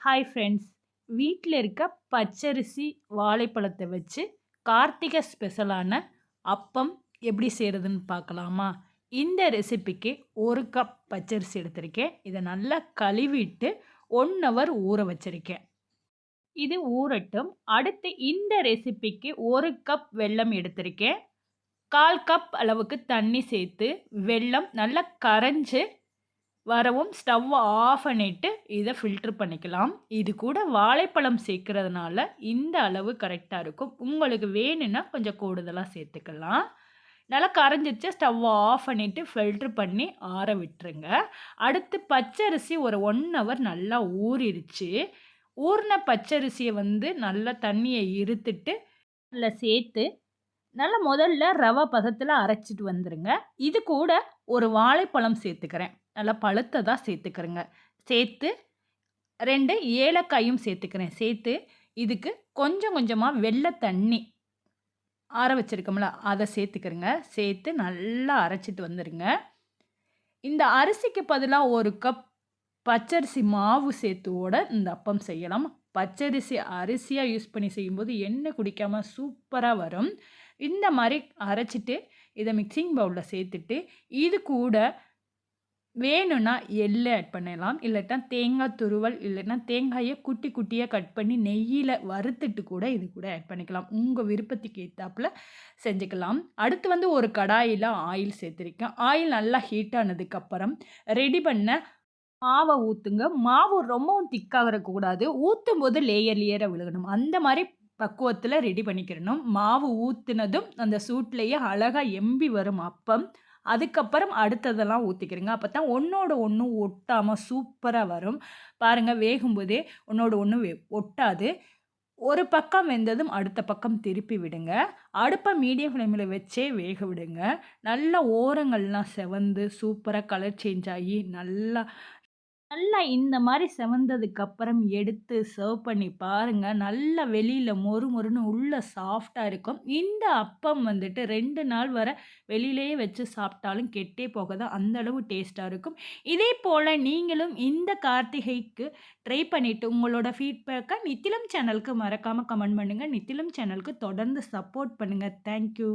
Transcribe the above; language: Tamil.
ஹாய் ஃப்ரெண்ட்ஸ் வீட்டில் இருக்க பச்சரிசி வாழைப்பழத்தை வச்சு கார்த்திகை ஸ்பெஷலான அப்பம் எப்படி செய்கிறதுன்னு பார்க்கலாமா? இந்த ரெசிபிக்கு ஒரு கப் பச்சரிசி எடுத்திருக்கேன். இதை நல்லா கழுவிட்டு ஒன் ஹவர் ஊற வச்சுருக்கேன். இது ஊறட்டும். அடுத்து இந்த ரெசிபிக்கு ஒரு கப் வெல்லம் எடுத்திருக்கேன். கால் கப் அளவுக்கு தண்ணி சேர்த்து வெல்லம் நல்லா கரைஞ்சி வரவும் ஸ்டவ் ஆஃப் பண்ணிவிட்டு இதை ஃபில்ட்ரு பண்ணிக்கலாம். இது கூட வாழைப்பழம் சேர்க்கறதுனால இந்த அளவு கரெக்டாக இருக்கும். உங்களுக்கு வேணும்னா கொஞ்சம் கூடுதலாக சேர்த்துக்கலாம். நல்லா கரைஞ்சிச்சு ஸ்டவ் ஆஃப் பண்ணிவிட்டு ஃபில்ட்ரு பண்ணி ஆற விட்டுருங்க. அடுத்து பச்சரிசி ஒரு ஒன் ஹவர் நல்லா ஊறிடுச்சு ஊறின பச்சரிசியை வந்து நல்லா தண்ணியை இருத்துட்டு நல்லா சேர்த்து நல்லா முதல்ல ரவை பதத்தில் அரைச்சிட்டு வந்துடுங்க இது கூட ஒரு வாழைப்பழம் சேர்த்துக்கிறேன். நல்லா பழுத்ததாக சேர்த்துக்கிறேங்க. சேர்த்து ரெண்டு ஏலக்காயும் சேர்த்துக்கிறேன். சேர்த்து இதுக்கு கொஞ்சம் கொஞ்சமாக வெள்ளை தண்ணி ஆற வச்சுருக்கோம்ல அதை சேர்த்துக்கிறேங்க. சேர்த்து நல்லா அரைச்சிட்டு வந்துடுங்க இந்த அரிசிக்கு பதிலாக ஒரு கப் பச்சரிசி மாவு சேர்த்துவோட இந்த அப்பம் செய்யலாம். பச்சரிசி அரிசியாக யூஸ் பண்ணி செய்யும்போது எண்ணெய் குடிக்காமல் சூப்பராக வரும். இந்த மாதிரி அரைச்சிட்டு இதை மிக்சிங் பவுலில் சேர்த்துட்டு இது கூட வேணும்னா எள்ளு ஆட் பண்ணலாம். இல்லைட்டா தேங்காய் துருவல் இல்லைன்னா தேங்காயை குட்டி குட்டியாக கட் பண்ணி நெய்யில் வறுத்துட்டு கூட இது கூட ஆட் பண்ணிக்கலாம். உங்கள் விருப்பத்துக்கு ஏற்றாப்புல செஞ்சுக்கலாம். அடுத்து வந்து ஒரு கடாயில் ஆயில் சேர்த்துருக்கேன். ஆயில் நல்லா ஹீட் ஆனதுக்கப்புறம் ரெடி பண்ண மாவை ஊற்றுங்க மாவு ரொம்பவும் திக்காக இருக்கக்கூடாது ஊற்றும் போது லேயர் லேயராக விழுகணும். அந்த மாதிரி பக்குவத்தில் ரெடி பண்ணிக்கிறணும். மாவு ஊற்றுனதும் அந்த சூட்லேயே அழகாக எம்பி வரும் அப்பம். அதுக்கப்புறம் அடுத்ததெல்லாம் ஊற்றிக்கிறேங்க அப்போ தான் ஒன்றோட ஒன்று ஒட்டாமல் சூப்பராக வரும். பாருங்கள் வேகும்போதே ஒன்றோட ஒன்று வே ஒட்டாது. ஒரு பக்கம் வெந்ததும் அடுத்த பக்கம் திருப்பி விடுங்க. அடுப்பை மீடியம் ஃப்ளேமில் வச்சே வேக விடுங்க. நல்லா ஓரங்கள்லாம் செவந்து சூப்பராக கலர் சேஞ்ச் ஆகி நல்லா நல்லா இந்த மாதிரி செவந்ததுக்கப்புறம் எடுத்து சர்வ் பண்ணி பாருங்கள் நல்லா வெளியில் மொறு மொறுன்னு உள்ளே சாஃப்டாக இருக்கும். இந்த அப்பம் வந்துட்டு ரெண்டு நாள் வர வெளியிலேயே வச்சு சாப்பிட்டாலும் கெட்டே போகாது. அந்தளவு டேஸ்ட்டாக இருக்கும். இதே போல நீங்களும் இந்த கார்த்திகைக்கு ட்ரை பண்ணிவிட்டு உங்களோட ஃபீட்பேக்கை நித்திலம் சேனலுக்கு மறக்காமல் கமெண்ட் பண்ணுங்கள் நித்திலம் சேனலுக்கு தொடர்ந்து சப்போர்ட் பண்ணுங்கள் தேங்க்யூ